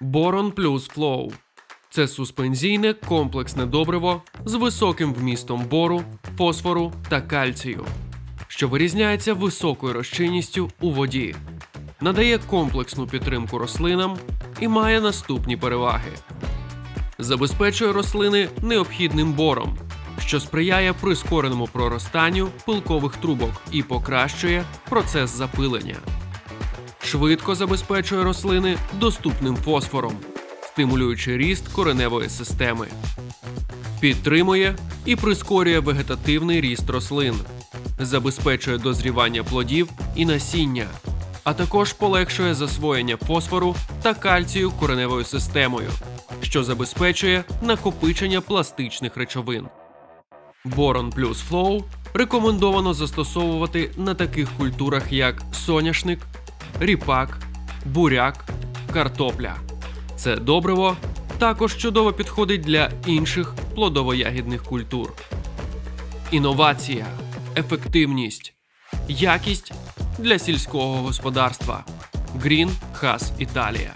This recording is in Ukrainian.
Борон плюс Flow – це суспензійне комплексне добриво з високим вмістом бору, фосфору та кальцію, що вирізняється високою розчинністю у воді, надає комплексну підтримку рослинам і має наступні переваги. Забезпечує рослини необхідним бором, що сприяє прискореному проростанню пилкових трубок і покращує процес запилення швидко забезпечує рослини доступним фосфором, стимулюючи ріст кореневої системи, підтримує і прискорює вегетативний ріст рослин, забезпечує дозрівання плодів і насіння, а також полегшує засвоєння фосфору та кальцію кореневою системою, що забезпечує накопичення пластичних речовин. Борон плюс Flow рекомендовано застосовувати на таких культурах, як соняшник, ріпак, буряк, картопля. Це добриво також чудово підходить для інших плодово-ягідних культур. Інновація, ефективність, якість для сільського господарства. Green Хас Італія.